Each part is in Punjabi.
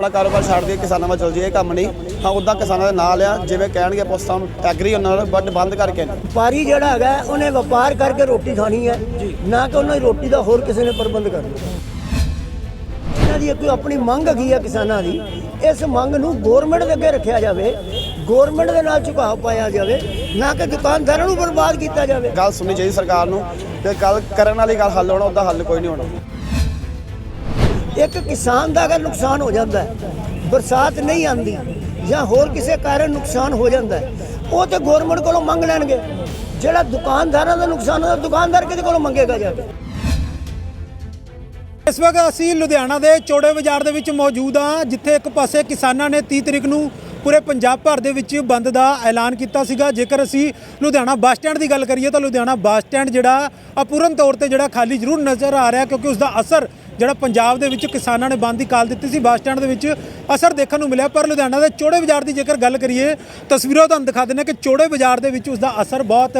ਆਪਣਾ ਕਾਰੋਬਾਰ ਛੱਡ ਕੇ ਕਿਸਾਨਾਂ ਵੱਲ ਚਲ ਜਾਈਏ ਇਹ ਕੰਮ ਨਹੀਂ। ਹਾਂ ਉਦਾਂ ਕਿਸਾਨਾਂ ਦੇ ਨਾਲ ਆ ਜਿਵੇਂ ਕਹਿਣਗੇ ਪੁਸਤਾਂ ਐਗਰੀ ਉਹਨਾਂ ਨਾਲ ਬਟ ਬੰਦ ਕਰਕੇ। ਨਹੀਂ। ਵਪਾਰੀ ਜਿਹੜਾ ਹੈਗਾ ਉਹਨੇ ਵਪਾਰ ਕਰਕੇ ਰੋਟੀ ਖਾਣੀ ਹੈ। ਨਾ ਕਿ ਉਹਨਾਂ ਦੀ ਰੋਟੀ ਦਾ ਹੋਰ ਕਿਸੇ ਨੇ ਪ੍ਰਬੰਧ ਕਰਨਾ। ਇਹਨਾਂ ਦੀ ਕੋਈ ਆਪਣੀ ਮੰਗ ਹੈਗੀ ਹੈ ਕਿਸਾਨਾਂ ਦੀ? ਇਸ ਮੰਗ ਨੂੰ ਗਵਰਨਮੈਂਟ ਦੇ ਅੱਗੇ ਰੱਖਿਆ ਜਾਵੇ। ਗਵਰਨਮੈਂਟ ਦੇ ਨਾਲ ਝੁਕਾਅ ਪਾਇਆ ਜਾਵੇ। ਨਾ ਕਿ ਦੁਕਾਨਦਾਰਾਂ ਨੂੰ ਬਰਬਾਦ ਕੀਤਾ ਜਾਵੇ। ਗੱਲ ਸੁਣਨੀ ਚਾਹੀਦੀ ਸਰਕਾਰ ਨੂੰ। ਤੇ ਗੱਲ ਕਰਨ ਵਾਲੀ ਗੱਲ ਹੱਲ ਹੋਣਾ ਉਹਦਾ ਹੱਲ ਕੋਈ ਨਹੀਂ ਹੋਣਾ। ਇੱਕ ਕਿਸਾਨ ਦਾ ਅਗਰ ਨੁਕਸਾਨ ਹੋ ਜਾਂਦਾ ਬਰਸਾਤ ਨਹੀਂ ਆਂਦੀ ਜਾਂ ਹੋਰ ਕਿਸੇ ਕਾਰਨ ਨੁਕਸਾਨ ਹੋ ਜਾਂਦਾ ਉਹ ਤੇ ਗਵਰਨਮੈਂਟ ਕੋਲੋਂ ਮੰਗ ਲੈਣਗੇ। ਜਿਹੜਾ ਦੁਕਾਨਦਾਰਾਂ ਦਾ ਨੁਕਸਾਨ ਹੋਇਆ ਦੁਕਾਨਦਾਰ ਕਿਹਦੇ ਕੋਲੋਂ ਮੰਗੇਗਾ ਜਾ ਕੇ? ਇਸ ਵਕਤ ਅਸੀਂ ਲੁਧਿਆਣਾ ਦੇ ਚੋੜੇ ਬਾਜ਼ਾਰ ਦੇ ਵਿੱਚ ਮੌਜੂਦ ਹਾਂ, ਜਿੱਥੇ ਇੱਕ ਪਾਸੇ ਕਿਸਾਨਾਂ ਨੇ 30 ਤਰੀਕ ਨੂੰ ਪੂਰੇ ਪੰਜਾਬ ਭਰ ਦੇ ਵਿੱਚ ਬੰਦ ਦਾ ਐਲਾਨ ਕੀਤਾ ਸੀਗਾ। ਜੇਕਰ ਅਸੀਂ ਲੁਧਿਆਣਾ ਬੱਸ ਸਟੈਂਡ ਦੀ ਗੱਲ ਕਰੀਏ ਤਾਂ ਲੁਧਿਆਣਾ ਬੱਸ ਸਟੈਂਡ ਜਿਹੜਾ ਅਪੂਰਨ ਤੌਰ ਤੇ ਜਿਹੜਾ ਖਾਲੀ ਜ਼ਰੂਰ ਨਜ਼ਰ ਆ ਰਿਹਾ ਕਿਉਂਕਿ ਉਸ ਦਾ ਅਸਰ ਜਿਹੜਾ ਪੰਜਾਬ ਦੇ ਵਿੱਚ ਕਿਸਾਨਾਂ ਨੇ ਬੰਦ ਦੀ ਕਾਲ ਦਿੱਤੀ ਸੀ, ਬੱਸ ਸਟੈਂਡ ਦੇ ਵਿੱਚ ਅਸਰ ਦੇਖਣ ਨੂੰ ਮਿਲਿਆ। ਪਰ ਲੁਧਿਆਣਾ ਦੇ ਚੋੜੇ ਬਾਜ਼ਾਰ ਦੀ ਜੇਕਰ ਗੱਲ ਕਰੀਏ, ਤਸਵੀਰਾਂ ਤੁਹਾਨੂੰ ਦਿਖਾ ਦਿੰਦੇ ਕਿ ਚੋੜੇ ਬਾਜ਼ਾਰ ਦੇ ਵਿੱਚ ਉਸ ਦਾ ਅਸਰ ਬਹੁਤ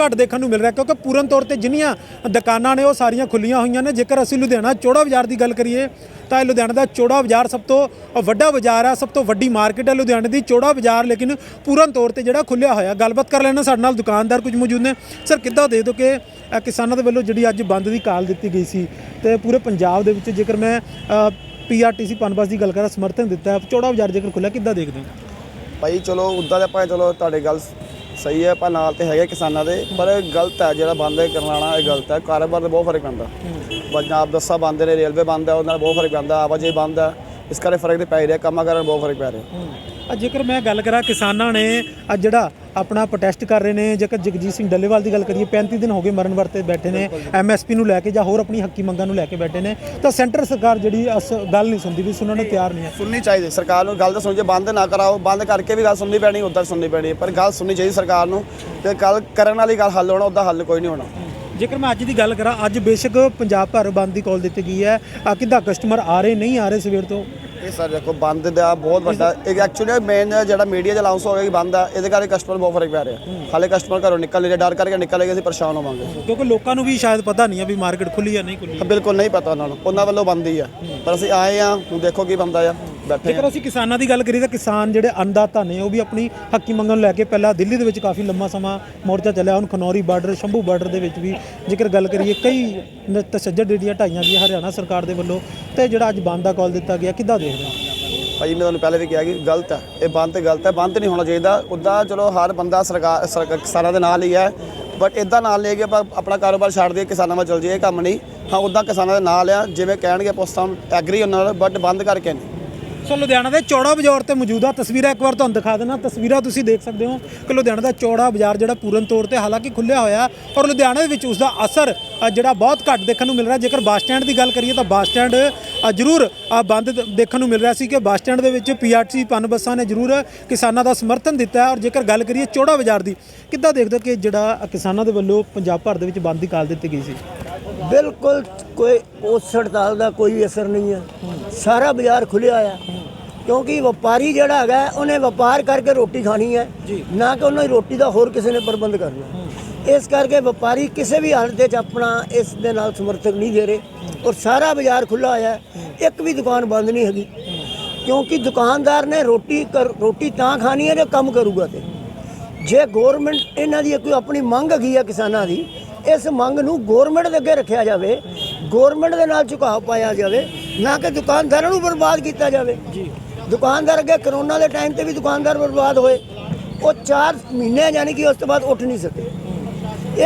ਘੱਟ ਦੇਖਣ ਨੂੰ ਮਿਲ ਰਿਹਾ ਕਿਉਂਕਿ ਪੂਰਨ ਤੌਰ ਤੇ ਜਿੰਨੀਆਂ ਦੁਕਾਨਾਂ ਨੇ ਉਹ ਸਾਰੀਆਂ ਖੁੱਲੀਆਂ ਹੋਈਆਂ ਨੇ। ਜੇਕਰ ਅਸੀਂ ਲੁਧਿਆਣਾ ਚੋੜਾ ਬਾਜ਼ਾਰ ਦੀ ਗੱਲ ਕਰੀਏ, ਤਾਂ ਇਹ ਲੁਧਿਆਣਾ ਦਾ ਚੋੜਾ ਬਾਜ਼ਾਰ ਸਭ ਤੋਂ ਵੱਡਾ ਬਾਜ਼ਾਰ ਹੈ ਸਭ ਤੋਂ ਵੱਡੀ ਮਾਰਕੀਟ ਹੈ ਲੁਧਿਆਣੇ ਦੀ ਚੋੜਾ ਬਾਜ਼ਾਰ। ਲੇਕਿਨ ਪੂਰਨ ਤੌਰ ਤੇ ਜਿਹੜਾ ਖੁੱਲਿਆ ਹੋਇਆ, ਗੱਲਬਾਤ ਕਰ ਲੈਣਾ ਸਾਡੇ ਨਾਲ ਦੁਕਾਨਦਾਰ ਕੁਝ ਮੌਜੂਦ ਨੇ। ਸਰ, ਕਿੱਦਾਂ ਦੇ ਦੋ ਕਿ ਕਿਸਾਨਾਂ ਦੇ ਵੱਲੋਂ ਜਿਹੜੀ ਅੱਜ ਬੰਦ ਦੀ ਕਾਲ ਦਿੱਤੀ ਗਈ ਸੀ ਤੇ ਪੂਰੇ ਪੰਜਾਬ ਦੇ ਵਿੱਚ ਜੇਕਰ ਮੈਂ ਪੀਆਰਟੀਸੀ ਪਨਬਸ ਦੀ ਗੱਲ ਕਰਾਂ, ਸਮਰਥਨ ਦਿੱਤਾ ਹੈ ਚੋੜਾ ਬਾਜ਼ਾਰ ਜੇਕਰ ਖੁੱਲਿਆ ਕਿੱਦਾਂ ਦੇਖਦੇ ਹੋ? ਭਾਈ ਚਲੋ, ਉਦਾਂ ਤੇ ਆਪਾਂ ਚਲੋ ਤੁਹਾਡੇ ਗੱਲ ਸਹੀ ਹੈ ਆਪਾਂ ਨਾਲ ਤੇ ਹੈਗੇ ਕਿਸਾਨਾਂ ਦੇ ਪਰ ਗਲਤ ਹੈ ਜਿਹੜਾ ਬੰਦ ਕਰਵਾਉਣਾ ਇਹ ਗਲਤ ਹੈ। ਕਾਰੋਬਾਰ ਤੇ ਬਹੁਤ ਫ਼ਰਕ ਪੈਂਦਾ। ਪੰਜਾਬ ਦੱਸਾ ਬੰਦ ਨੇ ਰੇਲਵੇ ਬੰਦ ਹੈ ਉਹਦੇ ਨਾਲ ਬਹੁਤ ਫ਼ਰਕ ਪੈਂਦਾ। ਆਵਾਜਾਈ ਬੰਦ ਹੈ ਇਸ ਕਰਕੇ ਫ਼ਰਕ ਤੇ ਪੈ ਰਿਹਾ ਕੰਮਾਂ ਕਰਨ ਬਹੁਤ ਫ਼ਰਕ ਪੈ ਰਿਹਾ। ਅੱਜ ਜੇਕਰ ਮੈਂ ਗੱਲ ਕਰਾਂ ਕਿਸਾਨਾਂ ਨੇ ਅੱਜ ਜਿਹੜਾ ਆਪਣਾ ਪ੍ਰੋਟੈਸਟ ਕਰ ਰਹੇ ਨੇ। ਜੇਕਰ ਜਗਜੀਤ ਸਿੰਘ ਡੱਲੇਵਾਲ ਦੀ ਗੱਲ ਕਰੀਏ 35 ਦਿਨ ਹੋ ਗਏ ਮਰਨ ਵਰਤੇ ਬੈਠੇ ਨੇ। ਐਮਐਸਪੀ ਨੂੰ ਲੈ ਕੇ ਜਾਂ ਹੋਰ ਆਪਣੀ ਹੱਕੀ ਮੰਗਾਂ ਨੂੰ ਲੈ ਕੇ ਬੈਠੇ ਨੇ। ਤਾਂ ਸੈਂਟਰ ਸਰਕਾਰ ਜਿਹੜੀ ਅਸ ਗੱਲ ਨਹੀਂ ਸੁਣਦੀ ਵੀ ਸੁਣਨ ਨੂੰ ਤਿਆਰ ਨਹੀਂ ਹੈ। ਸੁਣਨੀ ਚਾਹੀਦੀ ਸਰਕਾਰ ਨੂੰ ਗੱਲ ਤਾਂ ਸੁਣ ਜੇ ਬੰਦ ਨਾ ਕਰਾਓ ਬੰਦ ਕਰਕੇ ਵੀ ਗੱਲ ਸੁਣਨੀ ਪੈਣੀ ਉਦਾਂ ਸੁਣਨੀ ਪੈਣੀ ਪਰ ਗੱਲ ਸੁਣਨੀ ਚਾਹੀਦੀ ਸਰਕਾਰ ਨੂੰ ਤੇ ਗੱਲ ਕਰਨ ਵਾਲੀ ਗੱਲ ਹੱਲ ਹੋਣਾ ਉਹਦਾ ਹੱਲ ਕੋਈ ਨਹੀਂ ਹੋਣਾ। ਜੇਕਰ ਮੈਂ ਅੱਜ ਦੀ ਗੱਲ ਕਰਾਂ ਅੱਜ ਬੇਸ਼ੱਕ ਪੰਜਾਬ ਭਰ ਬੰਦ ਦੀ ਕਾਲ ਦਿੱਤੀ ਗਈ ਹੈ। ਆ ਕਿੱਦਾਂ ਕਸਟਮਰ ਆ ਰਹੇ ਨਹੀਂ ਆ ਰਹੇ ਸਵੇਰ ਤੋਂ? ਇਹ ਸਰ ਦੇਖੋ ਬੰਦ ਦਾ ਬਹੁਤ ਵੱਡਾ ਇੱਕ ਐਕਚੁਅਲੀ ਮੇਨ ਜਿਹੜਾ ਮੀਡੀਆ ਚ ਅਨਾਉਂਸ ਹੋ ਗਿਆ ਕਿ ਬੰਦ ਆ ਇਹਦੇ ਕਰਕੇ ਕਸਟਮਰ ਬਹੁਤ ਫ਼ਰਕ ਪੈ ਰਿਹਾ। ਹਾਲੇ ਕਸਟਮਰ ਘਰੋਂ ਨਿਕਲ ਨਹੀਂ ਰਹੇ ਡਰ ਕਰਕੇ ਨਿਕਲੇਗੇ ਅਸੀਂ ਪਰੇਸ਼ਾਨ ਹੋਵਾਂਗੇ। ਕਿਉਂਕਿ ਲੋਕਾਂ ਨੂੰ ਵੀ ਸ਼ਾਇਦ ਪਤਾ ਨਹੀਂ ਹੈ ਵੀ ਮਾਰਕੀਟ ਖੁੱਲੀ ਹੈ ਨਹੀਂ ਖੁੱਲੀ ਬਿਲਕੁਲ ਨਹੀਂ ਪਤਾ ਉਹਨਾਂ ਨੂੰ। ਉਹਨਾਂ ਵੱਲੋਂ ਬੰਦ ਹੀ ਆ। ਪਰ ਅਸੀਂ ਆਏ ਆ ਹੁਣ ਦੇਖੋ ਕੀ ਬੰਦਾ ਆ। ਬੈਠੇ ਜੇਕਰ ਅਸੀਂ ਕਿਸਾਨਾਂ ਦੀ ਗੱਲ ਕਰੀਏ ਤਾਂ ਕਿਸਾਨ ਜਿਹੜੇ ਅੰਨਦਾਤਾ ਨੇ ਉਹ ਵੀ ਆਪਣੀ ਹੱਕੀ ਮੰਗਣ ਨੂੰ ਲੈ ਕੇ ਪਹਿਲਾਂ ਦਿੱਲੀ ਦੇ ਵਿੱਚ ਕਾਫੀ ਲੰਮਾ ਸਮਾਂ ਮੋਰਚਾ ਚੱਲਿਆ। ਹੁਣ ਖਨੌਰੀ ਬਾਰਡਰ ਸ਼ੰਭੂ ਬਾਰਡਰ ਦੇ ਵਿੱਚ ਵੀ ਜੇਕਰ ਗੱਲ ਕਰੀਏ ਕਈ ਨ- ਤਸ਼ੱਦਦ ਜਿਹੜੀਆਂ ਢਾਈਆਂ ਗਈਆਂ ਹਰਿਆਣਾ ਸਰਕਾਰ ਦੇ ਵੱਲੋਂ ਤੇ ਜਿਹੜਾ ਅੱਜ ਬੰਦ ਦਾ ਕਾਲ ਦਿੱਤਾ ਗਿਆ ਕਿੱਦਾਂ ਦੇਖਦੇ ਹੋ? ਭਾਈ ਮੈਂ ਤੁਹਾਨੂੰ ਪਹਿਲੇ ਵੀ ਕਿਹਾ ਕਿ ਗਲਤ ਹੈ ਇਹ ਬੰਦ ਤੇ ਗਲਤ ਹੈ ਬੰਦ ਨਹੀਂ ਹੋਣਾ ਚਾਹੀਦਾ। ਉੱਦਾਂ ਚਲੋ ਹਰ ਬੰਦਾ ਸਰਕਾਰ ਸਰਕਾਰ- ਕਿਸਾਨਾਂ ਦੇ ਨਾਲ ਹੀ ਹੈ। ਬਟ ਇਦਾਂ ਨਾਲ ਲੈ ਕੇ ਆਪਾਂ ਆਪਣਾ ਕਾਰੋਬਾਰ ਛੱਡ ਦੇ ਕਿਸਾਨਾਂ ਵੱਲ ਚਲ ਜਾਈਏ ਇਹ ਕੰਮ ਨਹੀਂ। ਹਾਂ ਉਦਾਂ ਕਿਸਾਨਾਂ ਦੇ ਨਾਲ ਆ ਜਿਵੇਂ ਕਹਿਣਗੇ ਪੁਸਤਾਂ ਐਗਰੀ ਉਹਨਾਂ ਨਾਲ ਬਟ ਬੰਦ ਕਰਕੇ ਨਹੀਂ। ਸੋ ਲੁਧਿਆਣਾ ਦੇ ਚੌੜਾ ਬਾਜ਼ਾਰ ਤੇ ਮੌਜੂਦਾ ਤਸਵੀਰਾਂ ਇੱਕ ਵਾਰ ਤੁਹਾਨੂੰ ਦਿਖਾ ਦੇਣਾ ਤਸਵੀਰਾਂ ਤੁਸੀਂ ਦੇਖ ਸਕਦੇ ਹੋ ਕਿ ਲੁਧਿਆਣਾ ਦਾ ਚੌੜਾ ਬਾਜ਼ਾਰ ਜਿਹੜਾ ਪੂਰਨ ਤੌਰ ਤੇ ਹਾਲਾਂਕਿ ਖੁੱਲਿਆ ਹੋਇਆ ਔਰ ਲੁਧਿਆਣਾ ਦੇ ਵਿੱਚ ਉਸ ਦਾ ਅਸਰ ਜਿਹੜਾ ਬਹੁਤ ਘੱਟ ਦੇਖਣ ਨੂੰ ਮਿਲ ਰਿਹਾ। ਜੇਕਰ ਬੱਸ ਸਟੈਂਡ ਦੀ ਗੱਲ ਕਰੀਏ ਤਾਂ ਬੱਸ ਸਟੈਂਡ ਜ਼ਰੂਰ ਬੰਦ ਦੇਖਣ ਨੂੰ ਮਿਲ ਰਿਹਾ ਸੀ ਕਿ ਬੱਸ ਸਟੈਂਡ ਦੇ ਵਿੱਚ ਪੀਆਰਟੀ ਪਨ ਬੱਸਾਂ ਨੇ ਜ਼ਰੂਰ ਕਿਸਾਨਾਂ ਦਾ ਸਮਰਥਨ ਦਿੱਤਾ ਔਰ ਜੇਕਰ ਗੱਲ ਕਰੀਏ ਚੌੜਾ ਬਾਜ਼ਾਰ ਦੀ, ਕਿੱਦਾਂ ਦੇਖਦੇ ਹੋ ਕਿ ਜਿਹੜਾ ਕਿਸਾਨਾਂ ਦੇ ਵੱਲੋਂ ਪੰਜਾਬ ਭਰ ਦੇ ਵਿੱਚ ਬੰਦ ਦੀ ਕਾਲ ਦਿੱਤੀ ਗਈ ਸੀ? ਬਿਲਕੁਲ ਕੋਈ ਉਸ ਹੜਤਾਲ ਦਾ ਕੋਈ ਅਸਰ ਨਹੀਂ ਹੈ। ਸਾਰਾ ਬਾਜ਼ਾਰ ਖੁੱਲਿਆ ਆ। ਕਿਉਂਕਿ ਵਪਾਰੀ ਜਿਹੜਾ ਹੈਗਾ ਉਹਨੇ ਵਪਾਰ ਕਰਕੇ ਰੋਟੀ ਖਾਣੀ ਹੈ। ਨਾ ਕਿ ਉਹਨਾਂ ਦੀ ਰੋਟੀ ਦਾ ਹੋਰ ਕਿਸੇ ਨੇ ਪ੍ਰਬੰਧ ਕਰਨਾ। ਇਸ ਕਰਕੇ ਵਪਾਰੀ ਕਿਸੇ ਵੀ ਹਾਲਤ ਵਿੱਚ ਆਪਣਾ ਇਸ ਦੇ ਨਾਲ ਸਮਰਥਨ ਨਹੀਂ ਦੇ ਰਹੇ। ਔਰ ਸਾਰਾ ਬਾਜ਼ਾਰ ਖੁੱਲਾ ਹੋਇਆ ਹੈ। ਇੱਕ ਵੀ ਦੁਕਾਨ ਬੰਦ ਨਹੀਂ ਹੈਗੀ। ਕਿਉਂਕਿ ਦੁਕਾਨਦਾਰ ਨੇ ਰੋਟੀ ਰੋਟੀ ਤਾਂ ਖਾਣੀ ਹੈ ਜੇ ਕੰਮ ਕਰੂਗਾ ਤੇ। ਜੇ ਗਵਰਨਮੈਂਟ ਇਹਨਾਂ ਦੀ ਕੋਈ ਆਪਣੀ ਮੰਗ ਹੈਗੀ ਆ ਕਿਸਾਨਾਂ ਦੀ ਇਸ ਮੰਗ ਨੂੰ ਗਵਰਨਮੈਂਟ ਦੇ ਅੱਗੇ ਰੱਖਿਆ ਜਾਵੇ ਗਵਰਨਮੈਂਟ ਦੇ ਨਾਲ ਝੁਕਾਅ ਪਾਇਆ ਜਾਵੇ ਨਾ ਕਿ ਦੁਕਾਨਦਾਰਾਂ ਨੂੰ ਬਰਬਾਦ ਕੀਤਾ ਜਾਵੇ। ਜੀ। ਦੁਕਾਨਦਾਰ ਅੱਗੇ ਕਰੋਨਾ ਦੇ ਟਾਈਮ ਤੇ ਵੀ ਦੁਕਾਨਦਾਰ ਬਰਬਾਦ ਹੋਏ ਉਹ 4 ਮਹੀਨੇ ਯਾਨੀ ਕਿ ਉਸ ਤੋਂ ਬਾਅਦ ਉੱਠ ਨਹੀਂ ਸਕੇ।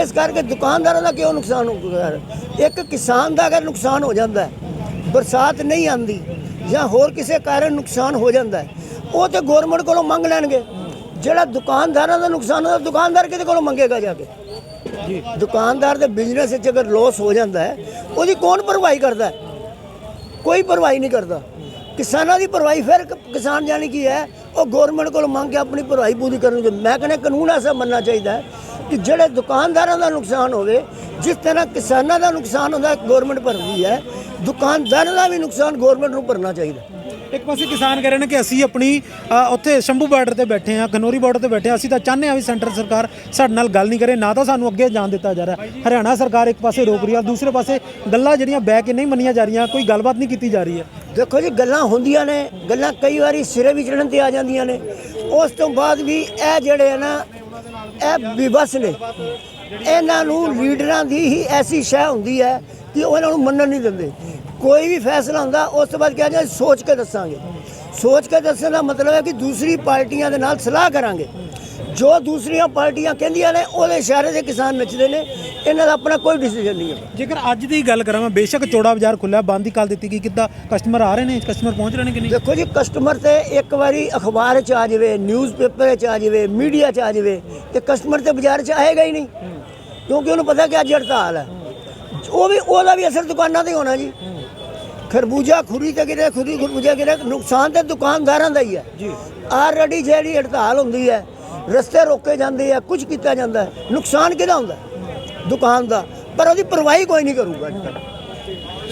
ਇਸ ਕਰਕੇ ਦੁਕਾਨਦਾਰਾਂ ਦਾ ਕਿਉਂ ਨੁਕਸਾਨ ਹੋ ਗਿਆ? ਹੈ? ਇੱਕ ਕਿਸਾਨ ਦਾ ਅਗਰ ਨੁਕਸਾਨ ਹੋ ਜਾਂਦਾ ਹੈ ਬਰਸਾਤ ਨਹੀਂ ਆਂਦੀ ਜਾਂ ਹੋਰ ਕਿਸੇ ਕਾਰਨ ਨੁਕਸਾਨ ਹੋ ਜਾਂਦਾ ਹੈ ਉਹ ਤੇ ਗਵਰਨਮੈਂਟ ਕੋਲੋਂ ਮੰਗ ਲੈਣਗੇ। ਜਿਹੜਾ ਦੁਕਾਨਦਾਰਾਂ ਦਾ ਨੁਕਸਾਨ ਹੁੰਦਾ ਦੁਕਾਨਦਾਰ ਕਿਹਦੇ ਕੋਲੋਂ ਮੰਗੇਗਾ ਜਾ ਕੇ? ਦੁਕਾਨਦਾਰ ਦੇ ਬਿਜ਼ਨਸ ਵਿੱਚ ਅਗਰ ਲਾਸ ਹੋ ਜਾਂਦਾ ਹੈ, ਉਹਦੀ ਕੌਣ ਭਰਵਾਈ ਕਰਦਾ ਕੋਈ ਭਰਵਾਈ ਨਹੀਂ ਕਰਦਾ। ਕਿਸਾਨਾਂ ਦੀ ਭਰਵਾਈ ਫਿਰ ਕਿਸਾਨ ਜਾਨੀ ਕੀ ਹੈ? ਉਹ ਗਵਰਨਮੈਂਟ ਕੋਲ ਮੰਗ ਕੇ ਆਪਣੀ ਭਰਵਾਈ ਪੂਰੀ ਕਰਨਗੇ ਮੈਂ ਕਹਿੰਦਾ ਕਾਨੂੰਨ ਐਸਾ ਮੰਨਣਾ ਚਾਹੀਦਾ ਹੈ ਕਿ ਜਿਹੜੇ ਦੁਕਾਨਦਾਰਾਂ ਦਾ ਨੁਕਸਾਨ ਹੋਵੇ, ਜਿਸ ਤਰ੍ਹਾਂ ਕਿਸਾਨਾਂ ਦਾ ਨੁਕਸਾਨ ਹੁੰਦਾ ਗਵਰਨਮੈਂਟ ਭਰਦੀ ਹੈ, ਦੁਕਾਨਦਾਰਾਂ ਦਾ ਵੀ ਨੁਕਸਾਨ ਗਵਰਨਮੈਂਟ ਨੂੰ ਭਰਨਾ ਚਾਹੀਦਾ। ਇੱਕ ਪਾਸੇ ਕਿਸਾਨ ਕਹਿ ਰਹੇ ਨੇ ਕਿ ਅਸੀਂ ਆਪਣੀ ਅ, ਉੱਥੇ ਸ਼ੰਭੂ ਬਾਰਡਰ ਤੇ ਬੈਠੇ ਹਾਂ ਖਨੌਰੀ ਬਾਰਡਰ ਤੇ ਬੈਠੇ ਹਾਂ। ਅਸੀਂ ਤਾਂ ਚਾਹੁੰਦੇ ਹਾਂ ਵੀ ਸੈਂਟਰ ਸਰਕਾਰ ਸਾਡੇ ਨਾਲ ਗੱਲ ਨਹੀਂ ਕਰੇ ਨਾ ਤਾਂ ਸਾਨੂੰ ਅੱਗੇ ਜਾਣ ਦਿੱਤਾ ਜਾ ਰਿਹਾ। ਹਰਿਆਣਾ ਸਰਕਾਰ ਇੱਕ ਪਾਸੇ ਰੋਕ ਰਹੀ ਹੈ ਦੂਸਰੇ ਪਾਸੇ ਗੱਲਾਂ ਜਿਹੜੀਆਂ ਬਹਿ ਕੇ ਨਹੀਂ ਮੰਨੀਆਂ ਜਾ ਰਹੀਆਂ ਕੋਈ ਗੱਲਬਾਤ ਨਹੀਂ ਕੀਤੀ ਜਾ ਰਹੀ ਹੈ। ਦੇਖੋ ਜੀ ਗੱਲਾਂ ਹੁੰਦੀਆਂ ਨੇ ਗੱਲਾਂ ਕਈ ਵਾਰੀ ਸਿਰੇ ਵੀ ਚੜਨ ਤੇ ਆ ਜਾਂਦੀਆਂ ਨੇ। ਉਸ ਤੋਂ ਬਾਅਦ ਵੀ ਇਹ ਜਿਹੜੇ ਆ ਨਾ ਇਹ ਬੇਬਸ ਨੇ। ਇਹਨਾਂ ਨੂੰ ਲੀਡਰਾਂ ਦੀ ਹੀ ਐਸੀ ਸ਼ੈ ਹੁੰਦੀ ਹੈ ਕਿ ਉਹ ਇਹਨਾਂ ਨੂੰ ਮੰਨਣ ਨਹੀਂ ਦਿੰਦੇ। ਕੋਈ ਵੀ ਫੈਸਲਾ ਹੁੰਦਾ ਉਸ ਤੋਂ ਬਾਅਦ ਕਿਹਾ ਜਾਂਦਾ ਸੋਚ ਕੇ ਦੱਸਾਂਗੇ। ਸੋਚ ਕੇ ਦੱਸਣ ਦਾ ਮਤਲਬ ਹੈ ਕਿ ਦੂਸਰੀ ਪਾਰਟੀਆਂ ਦੇ ਨਾਲ ਸਲਾਹ ਕਰਾਂਗੇ। ਜੋ ਦੂਸਰੀਆਂ ਪਾਰਟੀਆਂ ਕਹਿੰਦੀਆਂ ਨੇ ਉਹਦੇ ਇਸ਼ਾਰੇ ਦੇ ਕਿਸਾਨ ਨੱਚਦੇ ਨੇ। ਇਹਨਾਂ ਦਾ ਆਪਣਾ ਕੋਈ ਡਿਸੀਜਨ ਨਹੀਂ ਹੈ। ਜੇਕਰ ਅੱਜ ਦੀ ਗੱਲ ਕਰਾਂ ਮੈਂ ਬੇਸ਼ੱਕ ਚੌੜਾ ਬਾਜ਼ਾਰ ਖੁੱਲਿਆ ਬੰਦ ਦੀ ਕਾਲ ਦਿੱਤੀ ਗਈ ਕਿੱਦਾਂ ਕਸਟਮਰ ਆ ਰਹੇ ਨੇ ਕਸਟਮਰ ਪਹੁੰਚ ਰਹੇ ਨੇ ਕਿ ਨਹੀਂ? ਦੇਖੋ ਜੀ ਕਸਟਮਰ ਤੇ ਇੱਕ ਵਾਰੀ ਅਖਬਾਰ 'ਚ ਆ ਜਾਵੇ ਨਿਊਜ਼ਪੇਪਰ 'ਚ ਆ ਜਾਵੇ ਮੀਡੀਆ 'ਚ ਆ ਜਾਵੇ ਤੇ ਕਸਟਮਰ ਤੇ ਬਾਜ਼ਾਰ 'ਚ ਆਏਗਾ ਹੀ ਨਹੀਂ। ਕਿਉਂਕਿ ਉਹਨੂੰ ਪਤਾ ਕਿ ਅੱਜ ਹੜਤਾਲ ਹੈ। ਉਹ ਵੀ ਉਹਦਾ ਵੀ ਅਸਰ ਦੁਕਾਨਾਂ ਤੇ ਹੋਣਾ ਜੀ। ਖਰਬੂਜਾ ਖੁਰੀ ਤੇ ਗਿਰੇ ਖੁਰੀ ਖਰਬੂਜਾ ਗਿਰੇ ਨੁਕਸਾਨ ਤੇ ਦੁਕਾਨਦਾਰਾਂ ਦਾ ਹੀ ਹੈ। ਜੀ। ਆਲਰੇਡੀ ਜਿਹੜੀ ਹੜਤਾਲ ਹੁੰਦੀ ਹੈ ਰਸਤੇ ਰੋਕੇ ਜਾਂਦੇ ਆ ਕੁਝ ਕੀਤਾ ਜਾਂਦਾ ਹੈ। ਨੁਕਸਾਨ ਕਿਹਦਾ ਹੁੰਦਾ? ਦੁਕਾਨ ਦਾ। ਪਰ ਉਹਦੀ ਪਰਵਾਹੀ ਕੋਈ ਨਹੀਂ ਕਰੂਗਾ ਅੱਜ ਤੱਕ।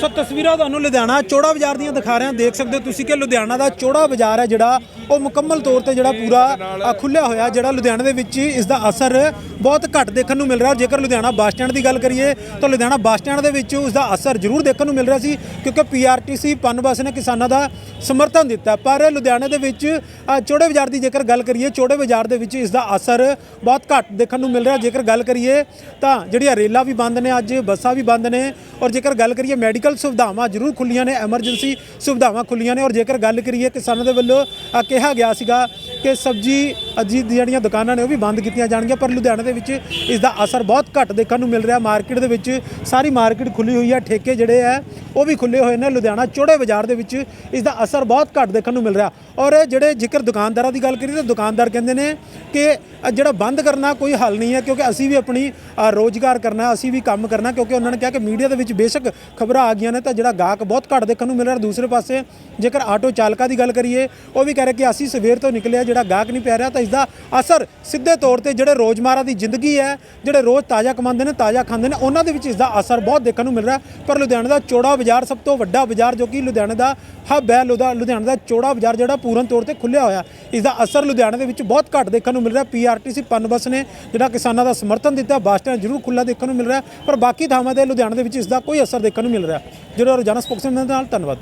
ਸੋ ਤਸਵੀਰਾਂ ਤੁਹਾਨੂੰ ਲੁਧਿਆਣਾ ਚੌੜਾ ਬਾਜ਼ਾਰ ਦੀਆਂ ਦਿਖਾ ਰਹੇ। ਹਾਂ ਦੇਖ ਸਕਦੇ ਹੋ ਤੁਸੀਂ ਕਿ ਲੁਧਿਆਣਾ ਦਾ ਚੌੜਾ ਬਾਜ਼ਾਰ ਹੈ ਜਿਹੜਾ ਉਹ ਮੁਕੰਮਲ ਤੌਰ ਤੇ ਜਿਹੜਾ ਪੂਰਾ ਖੁੱਲਿਆ ਹੋਇਆ ਜਿਹੜਾ ਲੁਧਿਆਣਾ ਦੇ ਵਿੱਚ ਇਸ ਦਾ ਅਸਰ ਬਹੁਤ ਘੱਟ ਦੇਖਣ ਨੂੰ ਮਿਲ ਰਿਹਾ। ਜੇਕਰ ਲੁਧਿਆਣਾ ਬੱਸ ਸਟੈਂਡ ਦੀ ਗੱਲ ਕਰੀਏ ਤਾਂ ਲੁਧਿਆਣਾ ਬੱਸ ਸਟੈਂਡ ਦੇ ਵਿੱਚ ਉਸ ਦਾ ਅਸਰ ਜ਼ਰੂਰ ਦੇਖਣ ਨੂੰ ਮਿਲ ਰਿਹਾ ਸੀ ਕਿਉਂਕਿ ਪੀਆਰਟੀਸੀ ਪਨ ਬੱਸ ਨੇ ਕਿਸਾਨਾਂ ਦਾ ਸਮਰਥਨ ਦਿੱਤਾ। ਪਰ ਲੁਧਿਆਣੇ ਦੇ ਵਿੱਚ ਅ, ਚੌੜੇ ਬਾਜ਼ਾਰ ਦੀ ਜੇਕਰ ਗੱਲ ਕਰੀਏ ਚੌੜੇ ਬਾਜ਼ਾਰ ਦੇ ਵਿੱਚ ਇਸ ਦਾ ਅਸਰ ਬਹੁਤ ਘੱਟ ਦੇਖਣ ਨੂੰ ਮਿਲ ਰਿਹਾ। ਜੇਕਰ ਗੱਲ ਕਰੀਏ ਤਾਂ ਜਿਹੜੀਆਂ ਰੇਲਾਂ ਵੀ ਬੰਦ ਨੇ ਅੱਜ ਬੱਸਾਂ ਵੀ ਬੰਦ ਨੇ ਔਰ ਜੇਕਰ ਗੱਲ ਕਰੀਏ ਮੈਡੀਕਲ ਸੁਵਿਧਾਵਾਂ ਜ਼ਰੂਰ ਖੁੱਲੀਆਂ ਨੇ ਐਮਰਜੈਂਸੀ ਸੁਵਿਧਾਵਾਂ ਖੁੱਲੀਆਂ ਨੇ ਔਰ ਜੇਕਰ ਗੱਲ ਕਰੀਏ ਕਿਸਾਨਾਂ ਦੇ ਵੱਲੋਂ ਅ, ਕਿਹਾ ਗਿਆ ਸੀਗਾ ਕਿ ਸਬਜ਼ੀ ਅਜੀ ਜਿਹੜੀਆਂ ਦੁਕਾਨਾਂ ਨੇ ਉਹ ਵੀ ਬੰਦ ਕੀਤੀਆਂ ਜਾਣਗੀਆਂ ਪਰ ਲੁਧਿਆਣਾ ਦੇ ਵਿੱਚ ਇਸ ਦਾ ਅਸਰ ਬਹੁਤ ਘੱਟ ਦੇਖਣ ਨੂੰ ਮਿਲ ਰਿਹਾ। ਮਾਰਕੀਟ ਦੇ ਵਿੱਚ ਸਾਰੀ ਮਾਰਕੀਟ ਖੁੱਲੀ ਹੋਈ ਹੈ ਠੇਕੇ ਜਿਹੜੇ ਆ ਉਹ ਵੀ ਖੁੱਲੇ ਹੋਏ ਨੇ। ਲੁਧਿਆਣਾ ਚੌੜੇ ਬਾਜ਼ਾਰ ਦੇ ਵਿੱਚ ਇਸ ਦਾ ਅਸਰ ਬਹੁਤ ਘੱਟ ਦੇਖਣ ਨੂੰ ਮਿਲ ਰਿਹਾ। ਔਰ ਜਿਹੜੇ ਜ਼ਿਕਰ ਦੁਕਾਨਦਾਰਾਂ ਦੀ ਗੱਲ ਕਰੀਏ ਤਾਂ ਦੁਕਾਨਦਾਰ ਕਹਿੰਦੇ ਨੇ ਕਿ ਜਿਹੜਾ ਬੰਦ ਕਰਨਾ ਕੋਈ ਹੱਲ ਨਹੀਂ ਹੈ ਕਿਉਂਕਿ ਅਸੀਂ ਵੀ ਆਪਣੀ ਅ, ਰੋਜ਼ਗਾਰ ਕਰਨਾ ਅਸੀਂ ਵੀ ਕੰਮ ਕਰਨਾ ਕਿਉਂਕਿ ਉਹਨਾਂ ਨੇ ਕਿਹਾ ਕਿ ਮੀਡੀਆ ਦੇ ਵਿੱਚ ਬੇਸ਼ੱਕ ਖਬਰਾਂ ਆ ਗਈਆਂ ਨੇ ਤਾਂ ਜਿਹੜਾ ਗਾਹਕ ਬਹੁਤ ਘੱਟ ਦੇਖਣ ਨੂੰ ਮਿਲ ਰਿਹਾ। ਦੂਸਰੇ ਪਾਸੇ ਜੇਕਰ ਆਟੋ ਚਾਲਕਾਂ ਦੀ ਗੱਲ ਕਰੀਏ ਉਹ ਵੀ ਕਹਿ ਰਹੇ ਕਿ ਅਸੀਂ ਸਵੇਰ ਤੋਂ ਨਿਕਲਿਆ ਜਿਹੜਾ ਗਾਹਕ ਨਹੀਂ ਪੈ ਰਿਹਾ ਤਾਂ ਇਸ ਦਾ ਅਸਰ ਸਿੱਧੇ ਤੌਰ ਤੇ ਜਿਹੜੇ ਰੋਜ਼ਮਾਰਾ ਦੀ ਜ਼ਿੰਦਗੀ ਹੈ, ਜਿਹੜੇ ਰੋਜ਼ ਤਾਜ਼ਾ ਕਮਾਉਂਦੇ ਨੇ, ਤਾਜ਼ਾ ਖਾਂਦੇ ਨੇ, ਉਹਨਾਂ ਦੇ ਵਿੱਚ ਇਸ ਦਾ ਅਸਰ ਬਹੁਤ ਦੇਖਣ ਨੂੰ ਮਿਲ ਰਿਹਾ ਪਰ ਲੁਧਿਆਣਾ ਦਾ ਚੌੜਾ ਬਾਜ਼ਾਰ, ਸਭ ਤੋਂ ਵੱਡਾ ਬਾਜ਼ਾਰ ਜੋ ਕਿ ਲੁਧਿਆਣਾ ਦਾ ਹੱਬ ਹੈ, ਲੁਧਿਆ- ਲੁਧਿਆਣਾ ਦਾ ਚੌੜਾ ਬਾਜ਼ਾਰ ਜਿਹੜਾ ਪੂਰਨ ਤੌਰ ਤੇ ਖੁੱਲਿਆ ਹੋਇਆ ਇਸ ਦਾ ਅਸਰ ਲੁਧਿਆਣਾ ਦੇ ਵਿੱਚ ਬਹੁਤ ਘੱਟ ਦੇਖਣ ਨੂੰ ਮਿਲ ਰਿਹਾ ਪੀਆਰਟੀਸੀ ਪਨ ਬੱਸ ਨੇ ਜਿਹੜਾ ਕਿਸਾਨਾਂ ਦਾ ਸਮਰਥਨ ਦਿੱਤਾ ਬੱਸ ਸਟੈਂਡ ਜ਼ਰੂਰ ਖੁੱਲਾ ਦੇਖਣ ਨੂੰ ਮਿਲ ਰਿਹਾ ਪਰ ਬਾਕੀ ਥਾਵਾਂ ਤੇ ਲੁਧਿਆਣਾ ਦੇ ਵਿੱਚ ਇਸ ਦਾ ਕੋਈ ਅਸਰ ਦੇਖਣ ਨੂੰ ਮਿਲ ਰਿਹਾ ਜਿਹੜਾ ਰੋਜ਼ਾਨਾ ਸਪੋਕਸਮੈਨ ਦੇ ਨਾਲ, ਧੰਨਵਾਦ।